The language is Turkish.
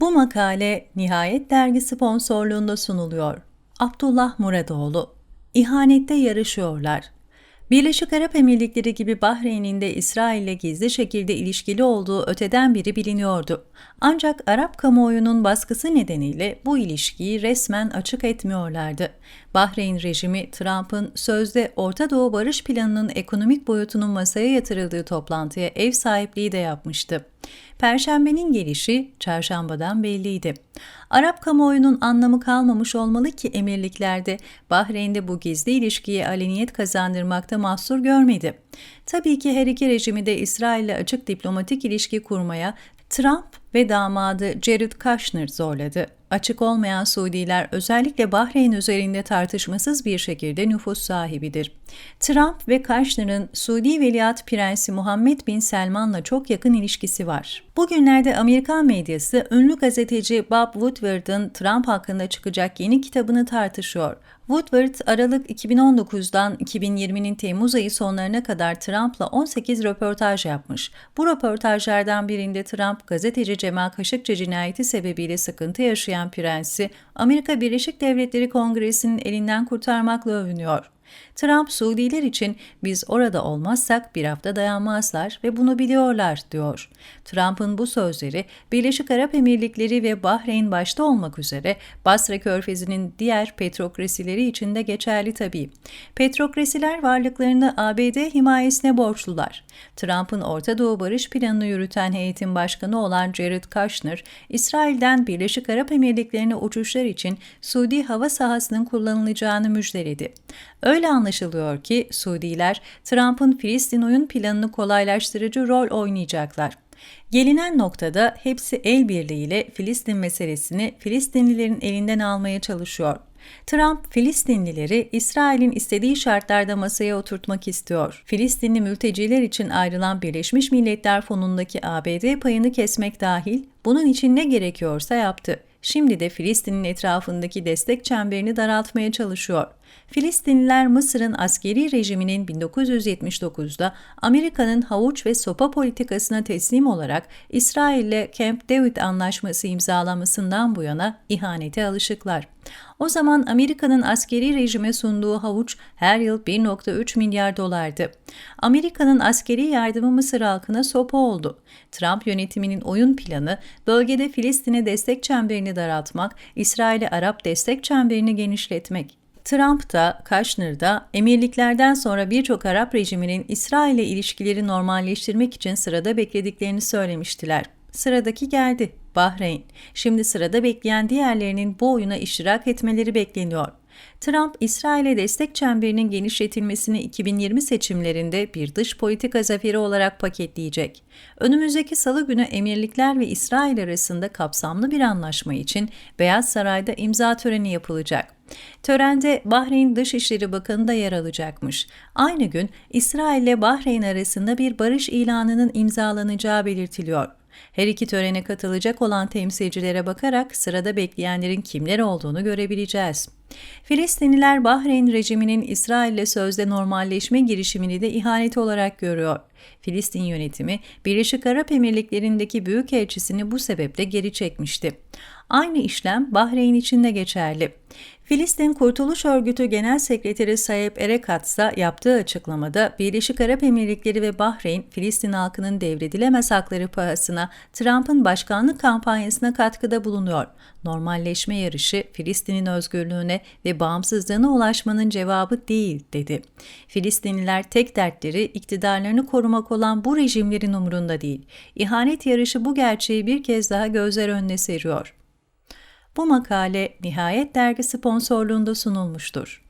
Bu makale Nihayet Dergi sponsorluğunda sunuluyor. Abdullah Muradoğlu İhanette yarışıyorlar. Birleşik Arap Emirlikleri gibi Bahreyn'in de İsrail'le gizli şekilde ilişkili olduğu öteden beri biliniyordu. Ancak Arap kamuoyunun baskısı nedeniyle bu ilişkiyi resmen açık etmiyorlardı. Bahreyn rejimi Trump'ın sözde Orta Doğu Barış Planı'nın ekonomik boyutunun masaya yatırıldığı toplantıya ev sahipliği de yapmıştı. Perşembenin gelişi çarşambadan belliydi. Arap kamuoyunun anlamı kalmamış olmalı ki emirliklerde Bahreyn'de bu gizli ilişkiye aleniyet kazandırmakta mahsur görmedi. Tabii ki her iki rejimi de İsrail'le açık diplomatik ilişki kurmaya Trump ve damadı Jared Kushner zorladı. Açık olmayan Suudiler özellikle Bahreyn üzerinde tartışmasız bir şekilde nüfus sahibidir. Trump ve Kushner'ın Suudi Veliaht Prensi Muhammed Bin Selman'la çok yakın ilişkisi var. Bugünlerde Amerikan medyası ünlü gazeteci Bob Woodward'ın Trump hakkında çıkacak yeni kitabını tartışıyor. Woodward, Aralık 2019'dan 2020'nin Temmuz ayı sonlarına kadar Trump'la 18 röportaj yapmış. Bu röportajlardan birinde Trump, gazeteci Cemal Kaşıkçı cinayeti sebebiyle sıkıntı yaşayan prensi, Amerika Birleşik Devletleri Kongresi'nin elinden kurtarmakla övünüyor. Trump Suudiler için biz orada olmazsak bir hafta dayanmazlar ve bunu biliyorlar diyor. Trump'ın bu sözleri Birleşik Arap Emirlikleri ve Bahreyn başta olmak üzere Basra Körfezi'nin diğer petrokrasileri için de geçerli tabii. Petrokrasiler varlıklarını ABD himayesine borçlular. Trump'ın Orta Doğu Barış Planı'nı yürüten heyetin başkanı olan Jared Kushner, İsrail'den Birleşik Arap Emirlikleri'ne uçuşlar için Suudi hava sahasının kullanılacağını müjdeledi. Öyle anlaşılıyor ki Suudiler Trump'ın Filistin oyun planını kolaylaştırıcı rol oynayacaklar. Gelinen noktada hepsi el birliğiyle Filistin meselesini Filistinlilerin elinden almaya çalışıyor. Trump, Filistinlileri İsrail'in istediği şartlarda masaya oturtmak istiyor. Filistinli mülteciler için ayrılan Birleşmiş Milletler Fonu'ndaki ABD payını kesmek dahil bunun için ne gerekiyorsa yaptı. Şimdi de Filistin'in etrafındaki destek çemberini daraltmaya çalışıyor. Filistinliler Mısır'ın askeri rejiminin 1979'da Amerika'nın havuç ve sopa politikasına teslim olarak İsrail'le Camp David anlaşması imzalamasından bu yana ihanete alışıklar. O zaman Amerika'nın askeri rejime sunduğu havuç her yıl 1.3 milyar dolardı. Amerika'nın askeri yardımı Mısır halkına sopa oldu. Trump yönetiminin oyun planı bölgede Filistin'e destek çemberini daraltmak, İsrail'e Arap destek çemberini genişletmek. Trump da, Kushner da emirliklerden sonra birçok Arap rejiminin İsrail'e ilişkileri normalleştirmek için sırada beklediklerini söylemiştiler. Sıradaki geldi, Bahreyn. Şimdi sırada bekleyen diğerlerinin bu oyuna iştirak etmeleri bekleniyor. Trump, İsrail'e destek çemberinin genişletilmesini 2020 seçimlerinde bir dış politika zaferi olarak paketleyecek. Önümüzdeki salı günü emirlikler ve İsrail arasında kapsamlı bir anlaşma için Beyaz Saray'da imza töreni yapılacak. Törende Bahreyn Dışişleri Bakanı da yer alacakmış. Aynı gün İsrail ile Bahreyn arasında bir barış ilanının imzalanacağı belirtiliyor. Her iki törene katılacak olan temsilcilere bakarak sırada bekleyenlerin kimler olduğunu görebileceğiz. Filistinliler Bahreyn rejiminin İsrail ile sözde normalleşme girişimini de ihanet olarak görüyor. Filistin yönetimi Birleşik Arap Emirlikleri'ndeki büyükelçisini bu sebeple geri çekmişti. Aynı işlem Bahreyn için de geçerli. Filistin Kurtuluş Örgütü Genel Sekreteri Sayep Erekat ise yaptığı açıklamada Birleşik Arap Emirlikleri ve Bahreyn, Filistin halkının devredilemez hakları pahasına Trump'ın başkanlık kampanyasına katkıda bulunuyor. Normalleşme yarışı Filistin'in özgürlüğüne ve bağımsızlığına ulaşmanın cevabı değil, dedi. Filistinliler tek dertleri iktidarlarını korumak olan bu rejimlerin umurunda değil. İhanet yarışı bu gerçeği bir kez daha gözler önüne seriyor. Bu makale Nihayet Dergi sponsorluğunda sunulmuştur.